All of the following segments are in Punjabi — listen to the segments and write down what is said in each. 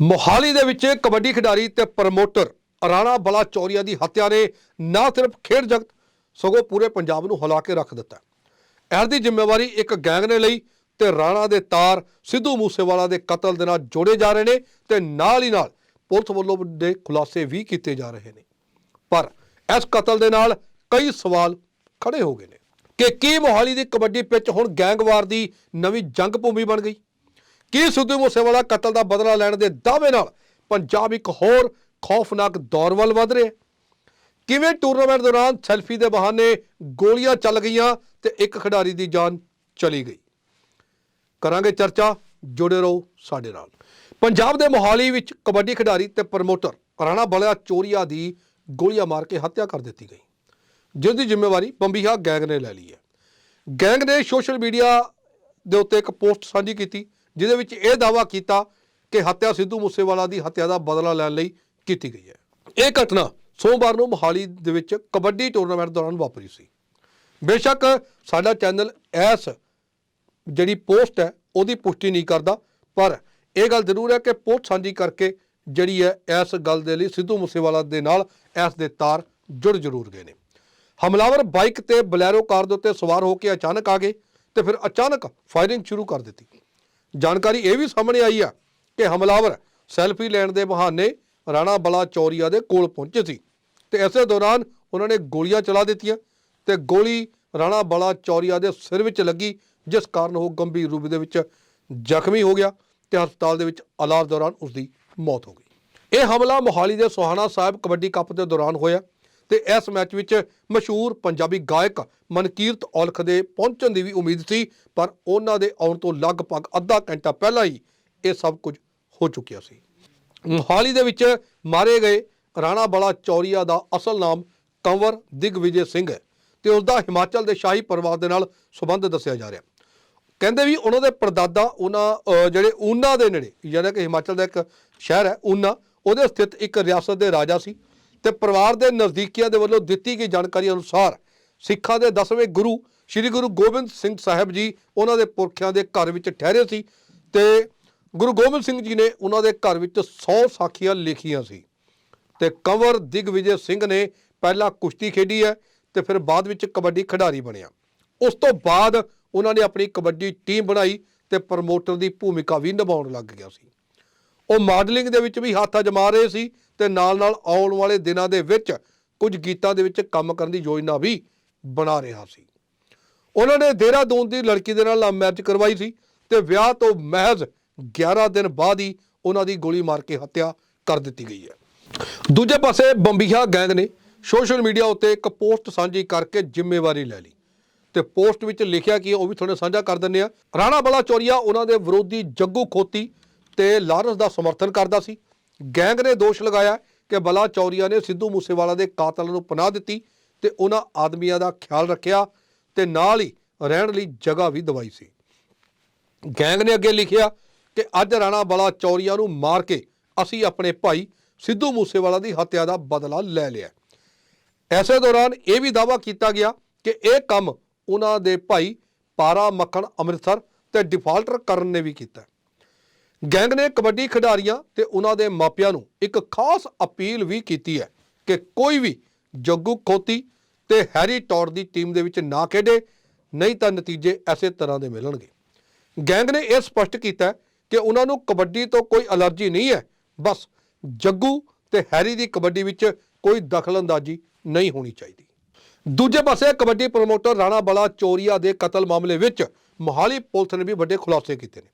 ਮੋਹਾਲੀ ਦੇ ਵਿੱਚ ਕਬੱਡੀ ਖਿਡਾਰੀ ਤੇ ਪ੍ਰਮੋਟਰ ਰਾਣਾ ਬਲਾ ਚੌਰੀਆ ਦੀ ਹੱਤਿਆ ਨੇ ਨਾ ਸਿਰਫ ਖੇਡ ਜਗਤ, ਸਗੋਂ ਪੂਰੇ ਪੰਜਾਬ ਨੂੰ ਹਿਲਾ ਕੇ ਰੱਖ ਦਿੱਤਾ। ਇਸ ਦੀ ਜ਼ਿੰਮੇਵਾਰੀ ਇੱਕ ਗੈਂਗ ਨੇ ਲਈ ਤੇ ਰਾਣਾ ਦੇ ਤਾਰ ਸਿੱਧੂ ਮੂਸੇਵਾਲਾ ਦੇ ਕਤਲ ਦੇ ਨਾਲ ਜੋੜੇ ਜਾ ਰਹੇ ਨੇ ਤੇ ਨਾਲ ਹੀ ਨਾਲ ਪੁਲਿਸ ਵੱਲੋਂ ਦੇ ਖੁਲਾਸੇ ਵੀ ਕੀਤੇ ਜਾ ਰਹੇ ਨੇ। ਪਰ ਇਸ ਕਤਲ ਦੇ ਨਾਲ ਕਈ ਸਵਾਲ ਖੜੇ ਹੋ ਗਏ ਨੇ ਕਿ ਕੀ ਮੋਹਾਲੀ ਦੀ ਕਬੱਡੀ ਪਿੱਚ ਹੁਣ ਗੈਂਗਵਾਰ ਦੀ ਨਵੀਂ ਜੰਗ ਭੂਮੀ ਬਣ ਗਈ? ਕੀ ਸਿੱਧੂ ਮੂਸੇਵਾਲਾ ਕਤਲ ਦਾ ਬਦਲਾ ਲੈਣ ਦੇ ਦਾਅਵੇ ਨਾਲ ਪੰਜਾਬ ਇੱਕ ਹੋਰ ਖੌਫਨਾਕ ਦੌਰ ਵੱਲ ਵਧ ਰਿਹਾ ਕਿਵੇਂ ਟੂਰਨਾਮੈਂਟ ਦੌਰਾਨ ਸੈਲਫੀ ਦੇ ਬਹਾਨੇ ਗੋਲੀਆਂ ਚੱਲ ਗਈਆਂ ਤੇ ਇੱਕ ਖਿਡਾਰੀ ਦੀ ਜਾਨ ਚਲੀ ਗਈ? ਕਰਾਂਗੇ ਚਰਚਾ, ਜੁੜੇ ਰਹੋ ਸਾਡੇ ਨਾਲ। ਪੰਜਾਬ ਦੇ ਮੋਹਾਲੀ ਵਿੱਚ ਕਬੱਡੀ ਖਿਡਾਰੀ ਤੇ ਪ੍ਰਮੋਟਰ ਰਾਣਾ ਬਲਿਆ ਚੋਰੀਆ ਦੀ ਗੋਲੀਆਂ ਮਾਰ ਕੇ ਹੱਤਿਆ ਕਰ ਦਿੱਤੀ ਗਈ। ਜਿਸ ਦੀ ਜ਼ਿੰਮੇਵਾਰੀ ਬੰਬੀਹਾ ਗੈਂਗ ਨੇ ਲੈ ਲਈ ਹੈ। ਗੈਂਗ ਨੇ ਸੋਸ਼ਲ ਮੀਡੀਆ ਦੇ ਉੱਤੇ ਇੱਕ ਪੋਸਟ ਸਾਂਝੀ ਕੀਤੀ। ਜਿਹਦੇ ਵਿੱਚ ਇਹ ਦਾਅਵਾ ਕੀਤਾ ਕਿ ਹੱਤਿਆ ਸਿੱਧੂ ਮੂਸੇਵਾਲਾ ਦੀ ਹੱਤਿਆ ਦਾ ਬਦਲਾ ਲੈਣ ਲਈ ਕੀਤੀ ਗਈ ਹੈ। ਇਹ ਘਟਨਾ ਸੋਮਵਾਰ ਨੂੰ ਮੋਹਾਲੀ ਦੇ ਵਿੱਚ ਕਬੱਡੀ ਟੂਰਨਾਮੈਂਟ ਦੌਰਾਨ ਵਾਪਰੀ ਸੀ। ਬੇਸ਼ੱਕ ਸਾਡਾ ਚੈਨਲ ਐਸ ਜਿਹੜੀ ਪੋਸਟ ਹੈ, ਉਹਦੀ ਪੁਸ਼ਟੀ ਨਹੀਂ ਕਰਦਾ, ਪਰ ਇਹ ਗੱਲ ਜ਼ਰੂਰ ਹੈ ਕਿ ਪੋਸਟ ਸਾਂਝੀ ਕਰਕੇ ਜਿਹੜੀ ਹੈ ਇਸ ਗੱਲ ਦੇ ਲਈ ਸਿੱਧੂ ਮੂਸੇਵਾਲਾ ਦੇ ਨਾਲ ਇਸ ਦੇ ਤਾਰ ਜੁੜ ਜ਼ਰੂਰ ਗਏ ਨੇ। ਹਮਲਾਵਰ ਬਾਈਕ ਤੇ ਬਲੈਰੋ ਕਾਰ ਦੇ ਉੱਤੇ ਸਵਾਰ ਹੋ ਕੇ ਅਚਾਨਕ ਆ ਗਏ ਤੇ ਫਿਰ ਅਚਾਨਕ ਫਾਇਰਿੰਗ ਸ਼ੁਰੂ ਕਰ ਦਿੱਤੀ। ਜਾਣਕਾਰੀ ਇਹ ਵੀ ਸਾਹਮਣੇ ਆਈ ਆ ਕਿ ਹਮਲਾਵਰ ਸੈਲਫੀ ਲੈਣ ਦੇ ਬਹਾਨੇ ਰਾਣਾ ਬਲਾ ਚੌਰੀਆ ਦੇ ਕੋਲ ਪਹੁੰਚੇ ਸੀ ਤੇ ਇਸੇ ਦੌਰਾਨ ਉਹਨਾਂ ਨੇ ਗੋਲੀਆਂ ਚਲਾ ਦਿੱਤੀਆਂ ਤੇ ਗੋਲੀ ਰਾਣਾ ਬਲਾ ਚੌਰੀਆ ਦੇ ਸਿਰ ਵਿੱਚ ਲੱਗੀ, ਜਿਸ ਕਾਰਨ ਉਹ ਗੰਭੀਰ ਰੂਪ ਦੇ ਵਿੱਚ ਜ਼ਖਮੀ ਹੋ ਗਿਆ ਤੇ ਹਸਪਤਾਲ ਦੇ ਵਿੱਚ ਇਲਾਜ ਦੌਰਾਨ ਉਸ ਦੀ ਮੌਤ ਹੋ ਗਈ। ਇਹ ਹਮਲਾ ਮੋਹਾਲੀ ਦੇ ਸੋਹਾਣਾ ਸਾਹਿਬ ਕਬੱਡੀ ਕੱਪ ਦੇ ਦੌਰਾਨ ਹੋਇਆ। ਤੇ ਇਸ ਮੈਚ ਵਿੱਚ ਮਸ਼ਹੂਰ ਪੰਜਾਬੀ ਗਾਇਕ ਮਨਕੀਰਤ ਔਲਖ ਦੇ ਪਹੁੰਚਣ ਦੀ ਵੀ ਉਮੀਦ ਸੀ, ਪਰ ਉਹਨਾਂ ਦੇ ਆਉਣ ਤੋਂ ਲਗਭਗ ਅੱਧਾ ਘੰਟਾ ਪਹਿਲਾਂ ਹੀ ਇਹ ਸਭ ਕੁਝ ਹੋ ਚੁੱਕਿਆ ਸੀ। ਮੋਹਾਲੀ ਦੇ ਵਿੱਚ ਮਾਰੇ ਗਏ ਰਾਣਾ ਬਲਾ ਚੌਰੀਆ ਦਾ ਅਸਲ ਨਾਮ ਕੰਵਰ ਦਿਗਵਿਜੇ ਸਿੰਘ ਹੈ ਤੇ ਉਸ ਦਾ ਹਿਮਾਚਲ ਦੇ ਸ਼ਾਹੀ ਪਰਿਵਾਰ ਦੇ ਨਾਲ ਸੰਬੰਧ ਦੱਸਿਆ ਜਾ ਰਿਹਾ। ਕਹਿੰਦੇ ਵੀ ਉਹਨਾਂ ਦੇ ਪਰਦਾਦਾ ਉਹਨਾਂ ਜਿਹੜੇ ਊਨਾ ਦੇ ਨੇੜੇ, ਯਾਨੀ ਕਿ ਹਿਮਾਚਲ ਦਾ ਇੱਕ ਸ਼ਹਿਰ ਹੈ ਊਨਾ, ਉਹਦੇ ਸਥਿਤ ਇੱਕ ਰਿਆਸਤ ਦੇ ਰਾਜਾ ਸੀ। ਤੇ ਪਰਿਵਾਰ ਦੇ ਨਜ਼ਦੀਕੀਆਂ ਦੇ ਵੱਲੋਂ ਦਿੱਤੀ ਗਈ ਜਾਣਕਾਰੀ ਅਨੁਸਾਰ ਸਿੱਖਾਂ ਦੇ 10ਵੇਂ ਗੁਰੂ ਸ੍ਰੀ ਗੁਰੂ ਗੋਬਿੰਦ ਸਿੰਘ ਸਾਹਿਬ ਜੀ ਉਹਨਾਂ ਦੇ ਪੁਰਖਿਆਂ ਦੇ ਘਰ ਵਿੱਚ ਠਹਿਰੇ ਸੀ ਤੇ ਗੁਰੂ ਗੋਬਿੰਦ ਸਿੰਘ ਜੀ ਨੇ ਉਹਨਾਂ ਦੇ ਘਰ ਵਿੱਚ 100 ਸਾਖੀਆਂ ਲਿਖੀਆਂ ਸੀ ਤੇ ਕੰਵਰ ਦਿਗਵਿਜੇ ਸਿੰਘ ਨੇ ਪਹਿਲਾਂ ਕੁਸ਼ਤੀ ਖੇਡੀ ਹੈ ਤੇ ਫਿਰ ਬਾਅਦ ਵਿੱਚ ਕਬੱਡੀ ਖਿਡਾਰੀ ਬਣਿਆ। ਉਸ ਤੋਂ ਬਾਅਦ ਉਹਨਾਂ ਨੇ ਆਪਣੀ ਕਬੱਡੀ ਟੀਮ ਬਣਾਈ ਤੇ ਪ੍ਰਮੋਟਰ ਦੀ ਭੂਮਿਕਾ ਵੀ ਨਿਭਾਉਣ ਲੱਗ ਗਿਆ ਸੀ। ਉਹ ਮਾਡਲਿੰਗ ਦੇ ਵਿੱਚ ਵੀ ਹੱਥ ਅਜਮਾ ਰਹੇ ਸੀ ਤੇ ਨਾਲ-ਨਾਲ ਆਉਣ ਵਾਲੇ ਦਿਨਾਂ ਦੇ ਵਿੱਚ ਕੁਝ ਗੀਤਾਂ ਦੇ ਵਿੱਚ ਕੰਮ ਕਰਨ ਦੀ ਯੋਜਨਾ ਵੀ ਬਣਾ ਰਿਹਾ ਸੀ। ਉਹਨਾਂ ਨੇ ਦੇਹਰਾਦੂਨ ਦੀ ਲੜਕੀ ਦੇ ਨਾਲ ਲਵ ਮੈਰਿਜ ਕਰਵਾਈ ਸੀ ਤੇ ਵਿਆਹ ਤੋਂ ਮਹਿਜ਼ 11 ਦਿਨ ਬਾਅਦ ਹੀ ਉਹਨਾਂ ਦੀ ਗੋਲੀ ਮਾਰ ਕੇ ਹੱਤਿਆ ਕਰ ਦਿੱਤੀ ਗਈ ਹੈ। ਦੂਜੇ ਪਾਸੇ ਬੰਬੀਹਾ ਗੈਂਗ ਨੇ ਸੋਸ਼ਲ ਮੀਡੀਆ ਉੱਤੇ ਇੱਕ ਪੋਸਟ ਸਾਂਝੀ ਕਰਕੇ ਜ਼ਿੰਮੇਵਾਰੀ ਲੈ ਲਈ ਤੇ ਪੋਸਟ ਵਿੱਚ ਲਿਖਿਆ ਕਿ ਉਹ ਵੀ ਤੁਹਾਨੂੰ ਸਾਂਝਾ ਕਰ ਦਿੰਦੇ ਆ। ਰਾਣਾ ਬਲਾ ਚੋਰੀਆ ਉਹਨਾਂ ਦੇ ਵਿਰੋਧੀ ਜੱਗੂ ਖੋਤੀ ਤੇ ਲਾਰੈਂਸ ਦਾ ਸਮਰਥਨ ਕਰਦਾ ਸੀ। ਗੈਂਗ ਨੇ ਦੋਸ਼ ਲਗਾਇਆ ਕਿ ਬਲਾ ਚੌਰੀਆ ਨੇ ਸਿੱਧੂ ਮੂਸੇਵਾਲਾ ਦੇ ਕਾਤਲ ਨੂੰ ਪਨਾਹ ਦਿੱਤੀ ਤੇ ਉਹਨਾਂ ਆਦਮੀਆਂ ਦਾ ਖਿਆਲ ਰੱਖਿਆ ਤੇ ਨਾਲ ਹੀ ਰਹਿਣ ਲਈ ਜਗ੍ਹਾ ਵੀ ਦਵਾਈ ਸੀ। ਗੈਂਗ ਨੇ ਅੱਗੇ ਲਿਖਿਆ ਕਿ ਅੱਜ ਰਾਣਾ ਬਲਾ ਚੌਰੀਆ ਨੂੰ ਮਾਰ ਕੇ ਅਸੀਂ ਆਪਣੇ ਭਾਈ ਸਿੱਧੂ ਮੂਸੇਵਾਲਾ ਦੀ ਹੱਤਿਆ ਦਾ ਬਦਲਾ ਲੈ ਲਿਆ। ਐਸੇ ਦੌਰਾਨ ਇਹ ਵੀ ਦਾਅਵਾ ਕੀਤਾ ਗਿਆ ਕਿ ਇਹ ਕੰਮ ਉਹਨਾਂ ਦੇ ਭਾਈ ਪਾਰਾ ਮੱਖਣ ਅੰਮ੍ਰਿਤਸਰ ਤੇ ਡਿਫਾਲਟਰ ਕਰਨ ਨੇ ਵੀ ਕੀਤਾ। ਗੈਂਗ ਨੇ ਕਬੱਡੀ ਖਿਡਾਰੀਆਂ ਤੇ ਉਹਨਾਂ ਦੇ ਮਾਪਿਆਂ ਨੂੰ ਇੱਕ ਖਾਸ ਅਪੀਲ ਵੀ ਕੀਤੀ ਹੈ ਕਿ ਕੋਈ ਵੀ ਜੱਗੂ ਖੋਤੀ ਤੇ ਹੈਰੀ ਟੌਰ ਦੀ ਟੀਮ ਦੇ ਵਿੱਚ ਨਾ ਖੇਡੇ, ਨਹੀਂ ਤਾਂ ਨਤੀਜੇ ਐਸੇ ਤਰ੍ਹਾਂ ਦੇ ਮਿਲਣਗੇ। ਗੈਂਗ ਨੇ ਇਹ ਸਪਸ਼ਟ ਕੀਤਾ ਕਿ ਉਹਨਾਂ ਨੂੰ ਕਬੱਡੀ ਤੋਂ ਕੋਈ ਅਲਰਜੀ ਨਹੀਂ ਹੈ, ਬਸ ਜੱਗੂ ਤੇ ਹੈਰੀ ਦੀ ਕਬੱਡੀ ਵਿੱਚ ਕੋਈ ਦਖਲਅੰਦਾਜ਼ੀ ਨਹੀਂ ਹੋਣੀ ਚਾਹੀਦੀ। ਦੂਜੇ ਪਾਸੇ ਕਬੱਡੀ ਪ੍ਰਮੋਟਰ ਰਾਣਾ ਬਲਾ ਚੋਰੀਆ ਦੇ ਕਤਲ ਮਾਮਲੇ ਵਿੱਚ ਮੋਹਾਲੀ ਪੁਲਿਸ ਨੇ ਵੀ ਵੱਡੇ ਖੁਲਾਸੇ ਕੀਤੇ ਨੇ।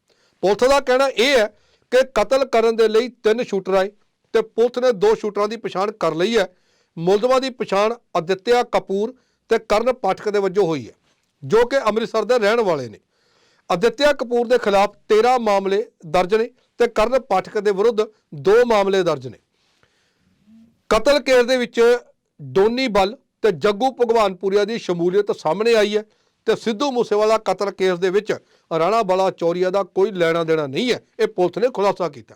ਪੁਲਿਸ ਦਾ ਕਹਿਣਾ ਇਹ ਹੈ ਕਿ ਕਤਲ ਕਰਨ ਦੇ ਲਈ ਤਿੰਨ ਸ਼ੂਟਰ ਆਏ ਤੇ ਪੁਲਿਸ ਨੇ ਦੋ ਸ਼ੂਟਰਾਂ ਦੀ ਪਛਾਣ ਕਰ ਲਈ ਹੈ। ਮੁਲਜ਼ਮਾਂ ਦੀ ਪਛਾਣ ਅਦਿੱਤਿਆ ਕਪੂਰ ਤੇ ਕਰਨ ਪਾਠਕ ਦੇ ਵਜੋਂ ਹੋਈ ਹੈ, ਜੋ ਕਿ ਅੰਮ੍ਰਿਤਸਰ ਦੇ ਰਹਿਣ ਵਾਲੇ ਨੇ। ਅਦਿੱਤਿਆ ਕਪੂਰ ਦੇ ਖਿਲਾਫ 13 ਮਾਮਲੇ ਦਰਜ ਨੇ ਤੇ ਕਰਨ ਪਾਠਕ ਦੇ ਵਿਰੁੱਧ ਦੋ ਮਾਮਲੇ ਦਰਜ ਨੇ। ਕਤਲ ਕੇਸ ਦੇ ਵਿੱਚ ਡੋਨੀ ਬਲ ਤੇ ਜੱਗੂ ਭਗਵਾਨਪੁਰੀਆ ਦੀ ਸ਼ਮੂਲੀਅਤ ਸਾਹਮਣੇ ਆਈ ਹੈ ਤੇ ਸਿੱਧੂ ਮੂਸੇਵਾਲਾ ਕਤਲ ਕੇਸ ਦੇ ਵਿੱਚ ਰਾਣਾ ਬਾਲਾ ਚੌਰੀਆ ਦਾ ਕੋਈ ਲੈਣਾ ਦੇਣਾ ਨਹੀਂ ਹੈ। ਇਹ ਪੁਲਿਸ ਨੇ ਖੁਲਾਸਾ ਕੀਤਾ।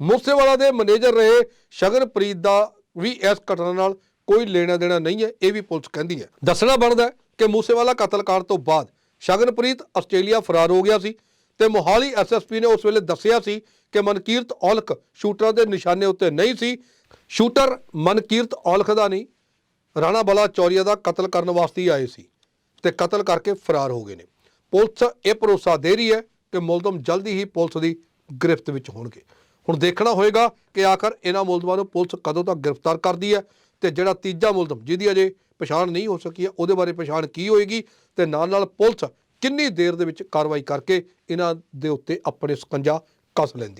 ਮੂਸੇਵਾਲਾ ਦੇ ਮੈਨੇਜਰ ਰਹੇ ਸ਼ਗਨਪ੍ਰੀਤ ਦਾ ਵੀ ਇਸ ਘਟਨਾ ਨਾਲ ਕੋਈ ਲੈਣਾ ਦੇਣਾ ਨਹੀਂ ਹੈ, ਇਹ ਵੀ ਪੁਲਿਸ ਕਹਿੰਦੀ ਹੈ। ਦੱਸਣਾ ਬਣਦਾ ਕਿ ਮੂਸੇਵਾਲਾ ਕਤਲਕਾਰ ਤੋਂ ਬਾਅਦ ਸ਼ਗਨਪ੍ਰੀਤ ਆਸਟ੍ਰੇਲੀਆ ਫਰਾਰ ਹੋ ਗਿਆ ਸੀ ਤੇ ਮੋਹਾਲੀ ਐਸਐਸਪੀ ਨੇ ਉਸ ਵੇਲੇ ਦੱਸਿਆ ਸੀ ਕਿ ਮਨਕੀਰਤ ਔਲਖ ਸ਼ੂਟਰਾਂ ਦੇ ਨਿਸ਼ਾਨੇ ਉੱਤੇ ਨਹੀਂ ਸੀ। ਸ਼ੂਟਰ ਮਨਕੀਰਤ ਔਲਖ ਦਾ ਨਹੀਂ, ਰਾਣਾ ਬਲਾ ਚੌਰੀਆ ਦਾ ਕਤਲ ਕਰਨ ਵਾਸਤੇ ਆਏ ਸੀ। ਤੇ ਕਤਲ ਕਰਕੇ ਫਰਾਰ ਹੋ ਗਏ ਨੇ। ਪੁਲਿਸ ਇਹ ਭਰੋਸਾ ਦੇ ਰਹੀ ਹੈ ਕਿ ਮੁਲਜ਼ਮ ਜਲਦੀ ਹੀ ਪੁਲਿਸ ਦੀ ਗ੍ਰਿਫਤ ਵਿੱਚ ਹੋਣਗੇ। ਹੁਣ ਦੇਖਣਾ ਹੋਏਗਾ ਕਿ ਆਖਰ ਇਹਨਾਂ ਮੁਲਜ਼ਮਾਂ ਨੂੰ ਪੁਲਿਸ ਕਦੋਂ ਤੱਕ ਗ੍ਰਿਫਤਾਰ ਕਰਦੀ ਹੈ ਤੇ ਜਿਹੜਾ ਤੀਜਾ ਮੁਲਜ਼ਮ ਜਿਹਦੀ ਅਜੇ ਪਛਾਣ ਨਹੀਂ ਹੋ ਸਕੀ ਹੈ, ਉਹਦੇ ਬਾਰੇ ਪਛਾਣ ਕੀ ਹੋਏਗੀ ਤੇ ਨਾਲ ਨਾਲ ਪੁਲਿਸ ਕਿੰਨੀ ਦੇਰ ਦੇ ਵਿੱਚ ਕਾਰਵਾਈ ਕਰਕੇ ਇਹਨਾਂ ਦੇ ਉੱਤੇ ਆਪਣੇ ਸਕੰਜਾ ਕੱਸ ਲੈਂਦੀ